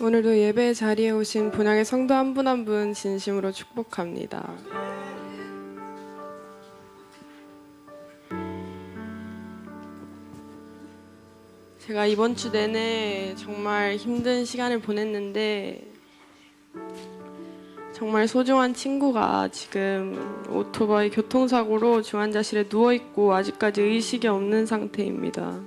오늘도 예배 자리에 오신 본향의 성도 한 분 한 분 진심으로 축복합니다. 제가 이번 주 내내 정말 힘든 시간을 보냈는데 정말 소중한 친구가 지금 오토바이 교통사고로 중환자실에 누워 있고 아직까지 의식이 없는 상태입니다.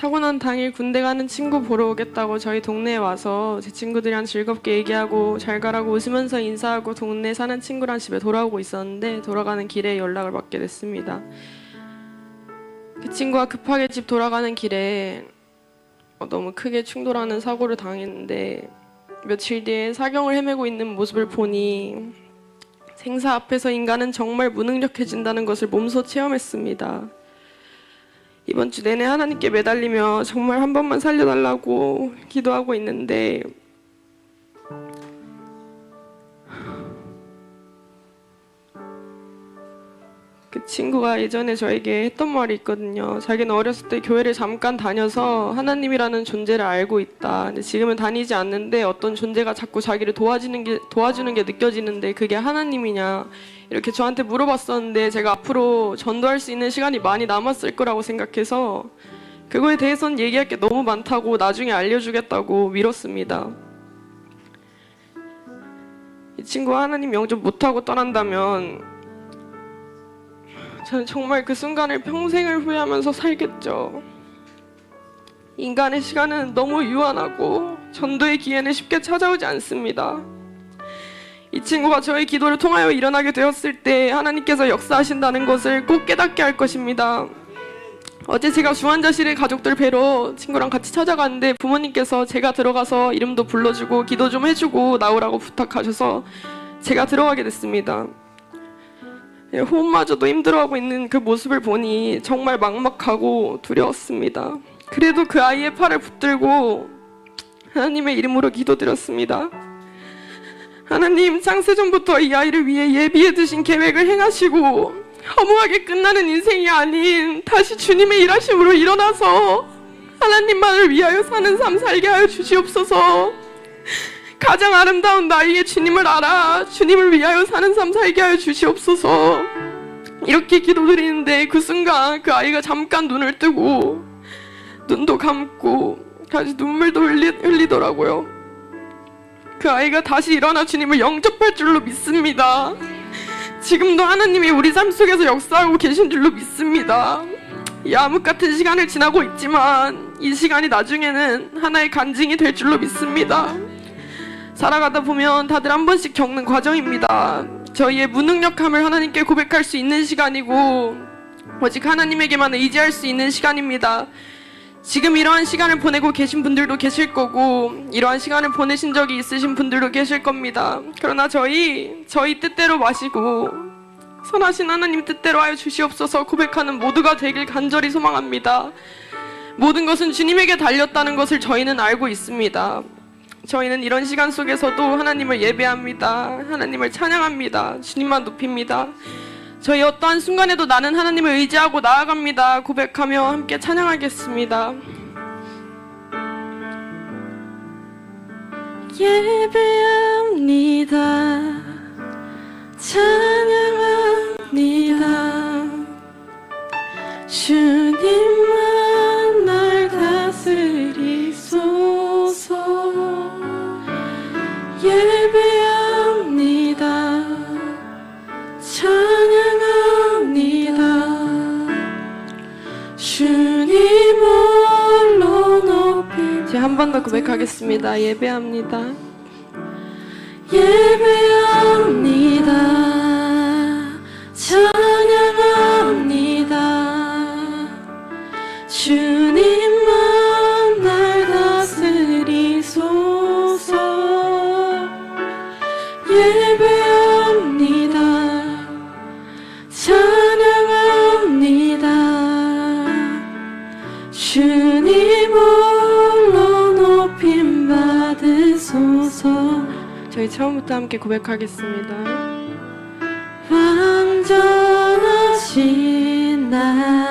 사고 난 당일 군대 가는 친구 보러 오겠다고 저희 동네에 와서 제 친구들이랑 즐겁게 얘기하고 잘 가라고 웃으면서 인사하고 동네 사는 친구랑 집에 돌아오고 있었는데 돌아가는 길에 연락을 받게 됐습니다. 그 친구가 급하게 집 돌아가는 길에 어, 너무 크게 충돌하는 사고를 당했는데 며칠 뒤에 사경을 헤매고 있는 모습을 보니 생사 앞에서 인간은 정말 무능력해진다는 것을 몸소 체험했습니다. 이번 주 내내 하나님께 매달리며 정말 한 번만 살려달라고 기도하고 있는데 그 친구가 예전에 저에게 했던 말이 있거든요. 자기는 어렸을 때 교회를 잠깐 다녀서 하나님이라는 존재를 알고 있다. 근데 지금은 다니지 않는데 어떤 존재가 자꾸 자기를 도와주는 게 도와주는 게 느껴지는데 그게 하나님이냐 이렇게 저한테 물어봤었는데 제가 앞으로 전도할 수 있는 시간이 많이 남았을 거라고 생각해서 그거에 대해서는 얘기할 게 너무 많다고 나중에 알려주겠다고 밀었습니다. 이 친구가 하나님 영접 못하고 떠난다면 저는 정말 그 순간을 평생을 후회하면서 살겠죠. 인간의 시간은 너무 유한하고 전도의 기회는 쉽게 찾아오지 않습니다. 이 친구가 저의 기도를 통하여 일어나게 되었을 때 하나님께서 역사하신다는 것을 꼭 깨닫게 할 것입니다. 어제 제가 중환자실에 가족들 뵈러 친구랑 같이 찾아갔는데 부모님께서 제가 들어가서 이름도 불러주고 기도 좀 해주고 나오라고 부탁하셔서 제가 들어가게 됐습니다. 예, 호흡마저도 힘들어하고 있는 그 모습을 보니 정말 막막하고 두려웠습니다. 그래도 그 아이의 팔을 붙들고 하나님의 이름으로 기도드렸습니다. 하나님, 창세전부터 이 아이를 위해 예비해 두신 계획을 행하시고 허무하게 끝나는 인생이 아닌 다시 주님의 일하심으로 일어나서 하나님만을 위하여 사는 삶 살게 하여 주시옵소서. 가장 아름다운 나이에 주님을 알아 주님을 위하여 사는 삶 살게 하여 주시옵소서. 이렇게 기도드리는데 그 순간 그 아이가 잠깐 눈을 뜨고 눈도 감고 다시 눈물도 흘리, 흘리더라고요. 그 아이가 다시 일어나 주님을 영접할 줄로 믿습니다. 지금도 하나님이 우리 삶 속에서 역사하고 계신 줄로 믿습니다. 이 암흑 같은 시간을 지나고 있지만 이 시간이 나중에는 하나의 간증이 될 줄로 믿습니다. 살아가다 보면 다들 한 번씩 겪는 과정입니다. 저희의 무능력함을 하나님께 고백할 수 있는 시간이고 오직 하나님에게만 의지할 수 있는 시간입니다. 지금 이러한 시간을 보내고 계신 분들도 계실 거고 이러한 시간을 보내신 적이 있으신 분들도 계실 겁니다. 그러나 저희 저희 뜻대로 마시고 선하신 하나님 뜻대로 하여 주시옵소서 고백하는 모두가 되길 간절히 소망합니다. 모든 것은 주님에게 달렸다는 것을 저희는 알고 있습니다. 저희는 이런 시간 속에서도 하나님을 예배합니다. 하나님을 찬양합니다. 주님만 높입니다. 저희 어떠한 순간에도 나는 하나님을 의지하고 나아갑니다. 고백하며 함께 찬양하겠습니다. 예배합니다. 찬양합니다. 주님만 고백하겠습니다. 예배합니다. 저희 처음부터 함께 고백하겠습니다. 완전하신 나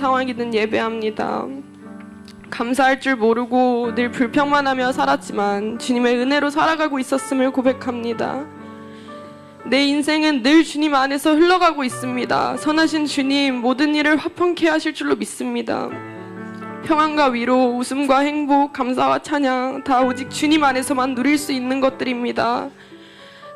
상황이든 예배합니다. 감사할 줄 모르고 늘 불평만 하며 살았지만 주님의 은혜로 살아가고 있었음을 고백합니다. 내 인생은 늘 주님 안에서 흘러가고 있습니다. 선하신 주님 모든 일을 화평케 하실 줄로 믿습니다. 평안과 위로, 웃음과 행복, 감사와 찬양 다 오직 주님 안에서만 누릴 수 있는 것들입니다.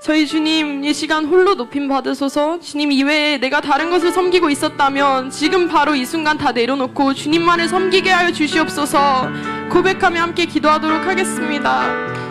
저희 주님 이 시간 홀로 높임 받으소서 주님 이외에 내가 다른 것을 섬기고 있었다면 지금 바로 이 순간 다 내려놓고 주님만을 섬기게 하여 주시옵소서 고백하며 함께 기도하도록 하겠습니다.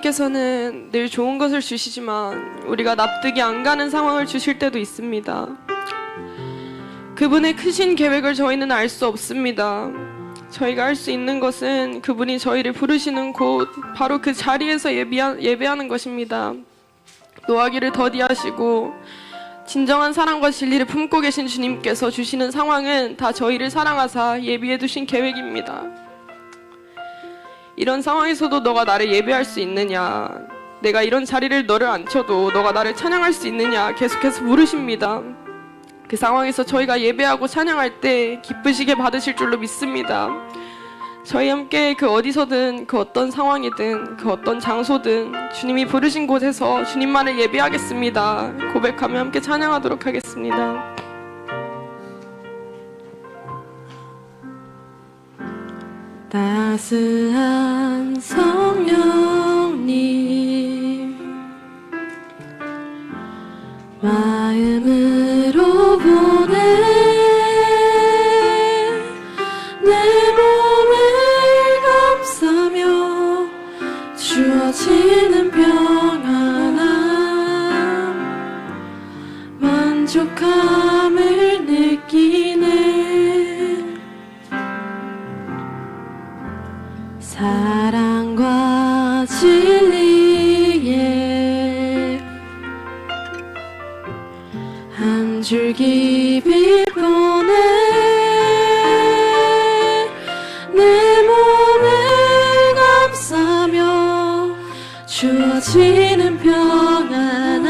하나님께서는 늘 좋은 것을 주시지만 우리가 납득이 안 가는 상황을 주실 때도 있습니다. 그분의 크신 계획을 저희는 알 수 없습니다. 저희가 할 수 있는 것은 그분이 저희를 부르시는 곳 바로 그 자리에서 예비하, 예배하 는 것입니다. 노하기를 더디하시고 진정한 사랑과 진리를 품고 계신 주님께서 주시는 상황은 다 저희를 사랑하사 예비해 두신 계획입니다. 이런 상황에서도 너가 나를 예배할 수 있느냐? 내가 이런 자리를 너를 앉혀도 너가 나를 찬양할 수 있느냐? 계속해서 물으십니다. 그 상황에서 저희가 예배하고 찬양할 때 기쁘시게 받으실 줄로 믿습니다. 저희 함께 그 어디서든 그 어떤 상황이든 그 어떤 장소든 주님이 부르신 곳에서 주님만을 예배하겠습니다. 고백하며 함께 찬양하도록 하겠습니다. 따스한 성령님 마음으로 보내 내 몸을 감싸며 주어지는 평안함 만족함을 주어지는 평안함.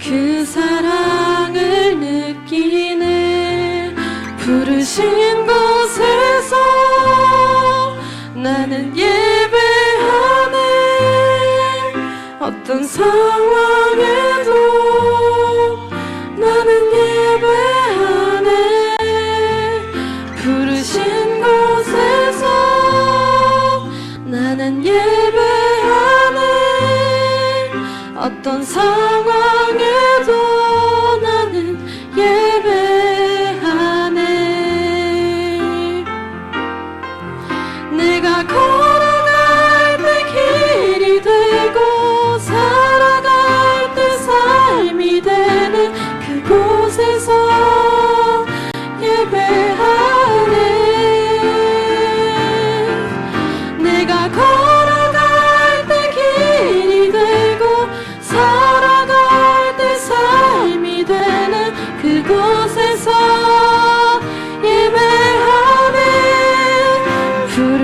그 사랑을 느끼네 부르신 곳에서 나는 예배하네 어떤 상황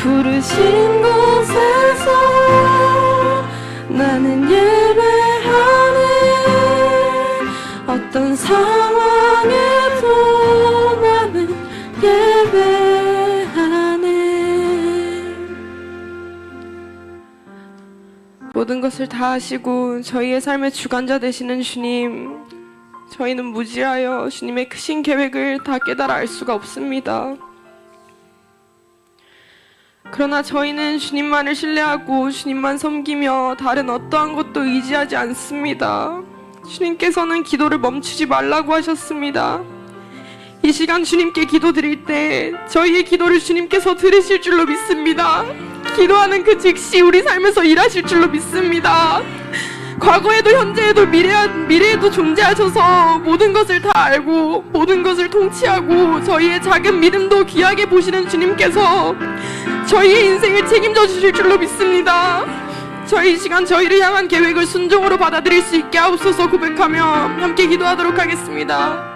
부르신 곳에서 나는 예배하네 어떤 상황에도 나는 예배하네 모든 것을 다 하시고 저희의 삶의 주관자 되시는 주님, 저희는 무지하여 주님의 크신 계획을 다 깨달아 알 수가 없습니다. 그러나 저희는 주님만을 신뢰하고 주님만 섬기며 다른 어떠한 것도 의지하지 않습니다. 주님께서는 기도를 멈추지 말라고 하셨습니다. 이 시간 주님께 기도 드릴 때 저희의 기도를 주님께서 들으실 줄로 믿습니다. 기도하는 그 즉시 우리 삶에서 일하실 줄로 믿습니다. 과거에도 현재에도 미래, 미래에도 존재하셔서 모든 것을 다 알고 모든 것을 통치하고 저희의 작은 믿음도 귀하게 보시는 주님께서 저희의 인생을 책임져 주실 줄로 믿습니다. 저희 이 시간 저희를 향한 계획을 순종으로 받아들일 수 있게 하옵소서 고백하며 함께 기도하도록 하겠습니다.